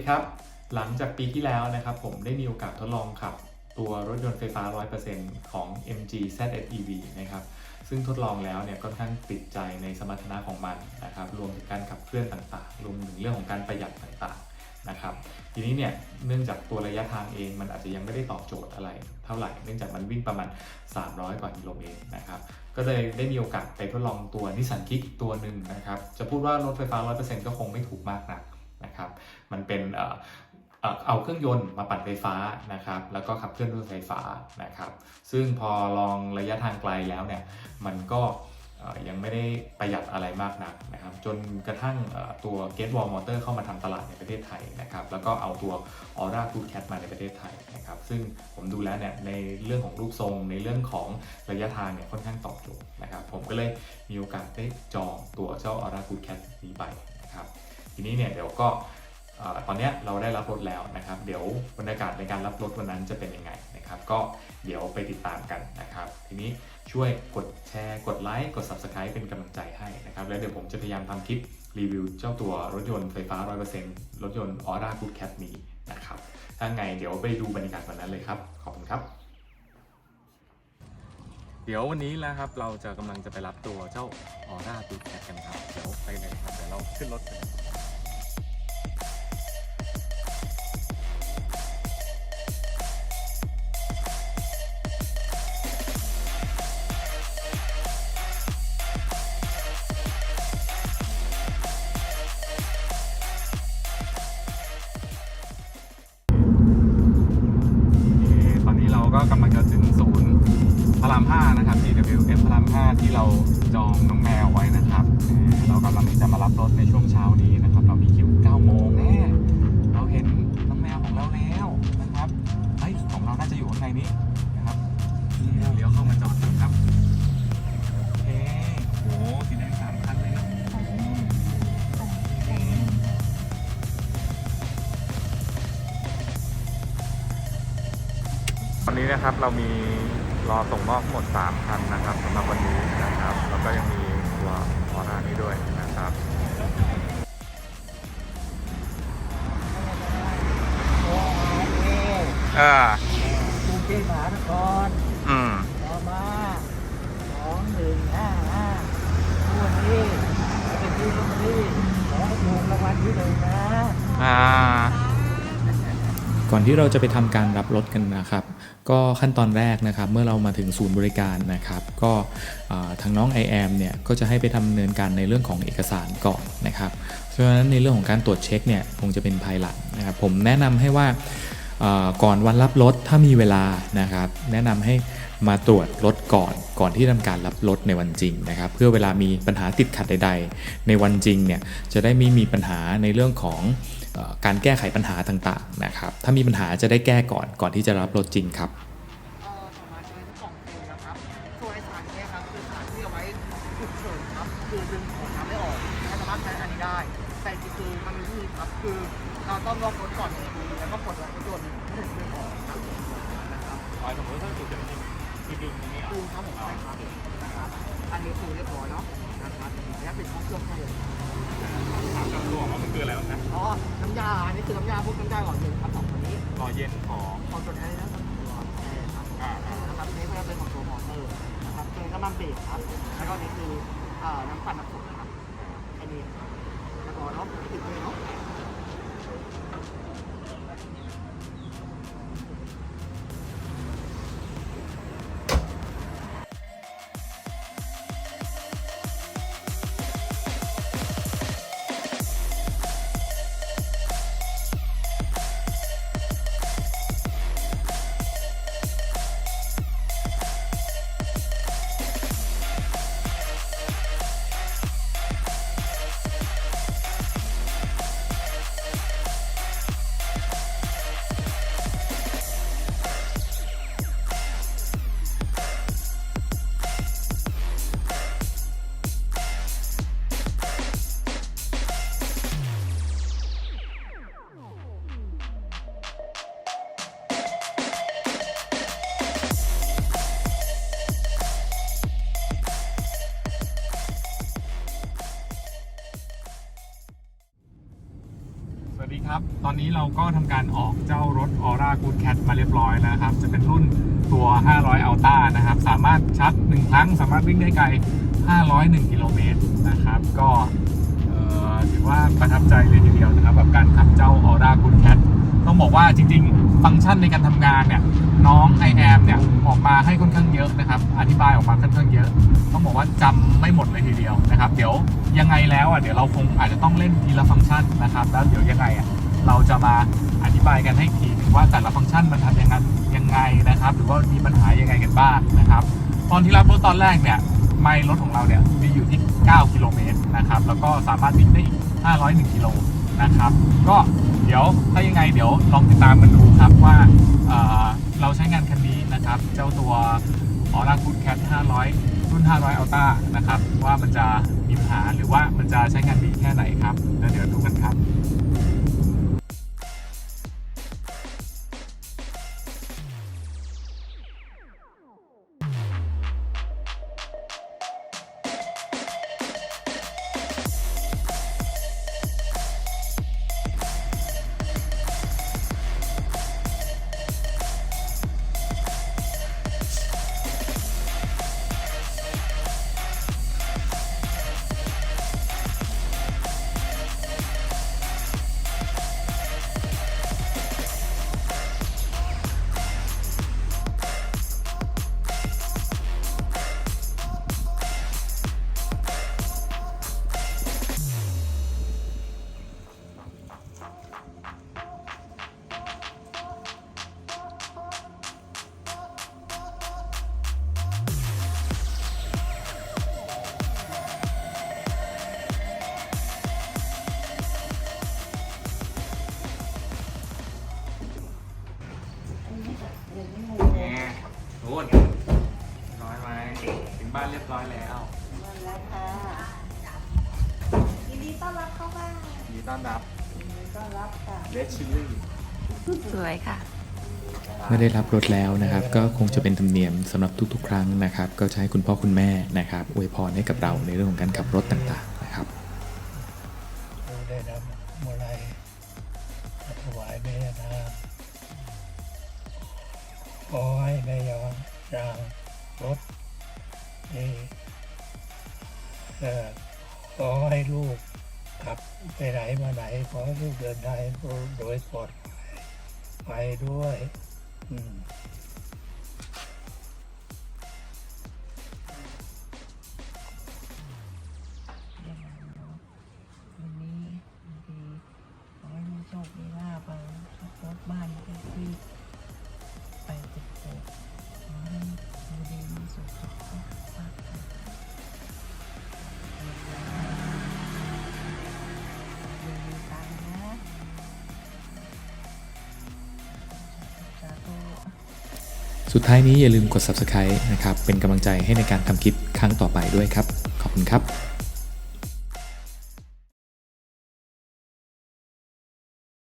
ดีครับ หลังจากปีที่แล้วนะครับผมได้มีโอกาสทดลองขับ ตัวรถยนต์ไฟฟ้า 100%ของ MG ZS-EV นะครับซึ่งทดลองแล้วเนี่ยค่อนข้างติดใจในสมรรถนะของมันนะครับรวมถึงการขับเคลื่อนต่างๆ รวมถึงเรื่องของการประหยัดต่างๆนะครับทีนี้เนี่ยเนื่องจากตัวระยะทางเองมันอาจจะยังไม่ได้ตอบโจทย์อะไร เท่าไหร่เนื่องจากมันวิ่งประมาณ 300 กว่ากิโลเมตรนะครับก็เลยได้มีโอกาสไปทดลองตัวนิสสันคิกตัวหนึ่งนะครับจะพูดว่ารถไฟฟ้า 100%ก็คงไม่ถูกมากนัก นะครับ มันเป็นเออเอเอาเครื่องยนต์มาปั่นไฟฟ้านะครับ แล้วก็ขับเคลื่อนด้วยไฟฟ้านะครับ ซึ่งพอลองระยะทางไกลแล้วเนี่ย มันก็ยังไม่ได้ประหยัดอะไรมากนักนะครับ จนกระทั่งตัว Gate Wall Motor เข้ามาทำตลาดในประเทศไทยนะครับ แล้วก็เอาตัว Aura Good Cat มาในประเทศไทยนะครับ ซึ่งผมดูแล้วเนี่ยในเรื่องของรูปทรง ในเรื่องของระยะทางเนี่ยค่อนข้างตอบโจทย์นะครับ ผมก็เลยมีโอกาสได้จองตัวเจ้า Aura Good Cat นี้ไปนะครับ ทีนี้เนี่ยเดี๋ยวก็ตอนนี้เราได้รับรถแล้วนะครับ เดี๋ยวบรรยากาศในการรับรถวันนั้นจะเป็นยังไงนะครับ ก็เดี๋ยวไปติดตามกันนะครับ ทีนี้ช่วยกดแชร์กดไลค์กด Subscribe เป็นกำลังใจให้นะครับ แล้วเดี๋ยวผมจะพยายามทำคลิปรีวิวเจ้าตัวรถยนต์ไฟฟ้า 100%รถยนต์ Aura Good Cat นี้นะครับ ถ้าไงเดี๋ยวไปดูบรรยากาศวันนั้นเลยครับ ขอบคุณครับ เดี๋ยววันนี้แล้วครับ เราจะกำลังจะไปรับตัวเจ้า Aura Good Cat กันครับ เดี๋ยวไปเลยครับเดี๋ยวเราขึ้นรถกัน ก็กำลังจะถึงศูนย์พระราม5นะครับ TWF พระราม5ที่เราจองน้องแมวไว้นะครับ เรากำลังจะมารับรถในช่วงเช้านี้นะครับ เรามีคิว9โมงแน่เราเห็นน้องแมวของเราแล้วนะครับเฮ้ยของเราน่าจะอยู่ข้างในนี้นะครับเลี้ยวเข้ามาจอด วันนี้นะครับเรามีรอส่งมอบทั้งหมด 3 คันนะครับสำหรับวันนี้นะครับ แล้วก็ยังมีตัวออร่านี้ด้วยนะครับเออกรุงเทพมหานครอืมต่อมาสองหนึ่งห้าห้าวันนี้เป็นที่ลอตเตอรี่ขอให้ถูกรางวัลที่หนึ่งนะอ่า ก่อนที่เราจะไปทำการรับรถกันนะครับ ก็ขั้นตอนแรกนะครับเมื่อเรามาถึงศูนย์บริการนะครับ ก็ทางน้อง i อ m เนี่ยก็จะให้ไปทำเนินการในเรื่องของเอกสารก่อนนะครับเพราะฉะนั้นในเรื่องของการตรวจเช็คเนี่ยคงจะเป็นภายหลังนะครับผมแนะนำให้ว่าก่อนวันรับรถถ้ามีเวลานะครับ แนะนำให้มาตรวจรถก่อนก่อนที่ทำการรับรถในวันจริงนะครับ เพื่อเวลามีปัญหาติดขัดใด ๆ ในวันจริงเนี่ยจะได้ไม่มีปัญหาในเรื่องของ การแก้ไขปัญหาต่างๆนะครับ ถ้ามีปัญหาจะได้แก้ก่อนก่อนที่จะรับรถจริงครับตัวสายนี้ครับคือสารที่เอาไว้ฉุกเฉินครับคือดึงของน้ำไม่ออกสามารถใช้อันนี้ได้แต่ก็คือมันไม่ได้มีครับคือเราต้องล็อกรถก่อนหนึ่งทีแล้วก็ปลดล็อกรถยนต์ถึงดึงออกครับนะครับอ๋อสมมติถ้าจุดเด่นจริงคือดึงนี้ดูอครับผมนะครับอันนี้คือเรียบร้อยาอันนี้คือน้ำยาพวกน้ำยาหลอนึ่งครับสองคนนี้รอเย็นของของตัวนี้นะครับตัวแอร์ครับนะครับนี้ก็จะเป็นของตัวมอเตอร์นะครับเป็นน้ำมันเบรกครับแล้วก็นี่คือน้ำปั่นน้ำฝนะครับแค่นี้แล้วก็เนาะติดเลยเนาะ นี้เราก็ทำการออกเจ้ารถ Aura Good Cat มาเรียบร้อยแล้วนะครับ จะเป็นรุ่นตัว 500 Ultra นะครับ สามารถชาร์จ1ครั้ง สามารถวิ่งได้ไกล 501 กิโลเมตรนะครับ ก็ถือว่าประทับใจเลยทีเดียวนะครับ กับการขับเจ้า Aura Good Cat ต้องบอกว่าจริง ๆ ฟังก์ชันในการทำงานเนี่ยน้อง i อ m เนี่ยออกมาให้ค่อนข้างเยอะนะครับ อธิบายออกมาค่อนข้างเยอะ ต้องบอกว่าจำไม่หมดเลยทีเดียวนะครับ เดี๋ยวยังไงแล้วอะเดี๋ยวเราคงอาจจะต้องเล่นทีละฟังก์ชันนะครับ แล้วเดี๋ยวยังไงอะ เราจะมาอธิบายกันให้ทีว่าแต่ละฟังก์ชันมันทำยังไงยังไงนะครับ หรือว่ามีปัญหายังไงกันบ้างนะครับ ตอนที่รับรถตอนแรกเนี่ยไมล์รถของเราเนี่ยมีอยู่ที่ 9 กิโลเมตรนะครับ แล้วก็สามารถวิ่งได้อีก 501 กิโลนะครับ ก็เดี๋ยวถ้ายังไงเดี๋ยวลองติดตามกันดูครับว่าเเราใช้งานคันนี้นะครับ เจ้าตัวออร่ากูดแคท500 รุ่น 500อัลต้านะครับ ว่ามันจะมีปัญหาหรือว่ามันจะใช้งานดีแค่ไหนครับแล้วเดี๋ยวดูกันครับ เรียบร้อยแล้วนั่นแหละค่ะยินดีต้อนรับเข้าบ้านยินดีต้อนรับยินดีต้อนรับค่ะเลดชิลลี่สวยค่ะ เมื่อได้รับรถแล้วนะครับ ก็คงจะเป็นธรรมเนียมสำหรับทุกๆ ครั้งนะครับ ก็จะให้คุณพ่อคุณแม่นะครับอวยพรให้กับเราในเรื่องของการขับรถต่างๆนะครับเราได้นำมาลัยมาถวายแม่นาขอให้แม่ยองรางรถ ขอให้ลูกขับไปไหนมาไหนขอให้ลูกเดินทางโดยปลอดภัยไปด้วย อืมวันนี้ขอให้โชคมีลาภเอารถบ้านที่ไปติด สุดท้ายนี้อย่าลืมกด subscribe นะครับ เป็นกำลังใจให้ในการทำคลิปครั้งต่อไปด้วยครับ ขอบคุณครับ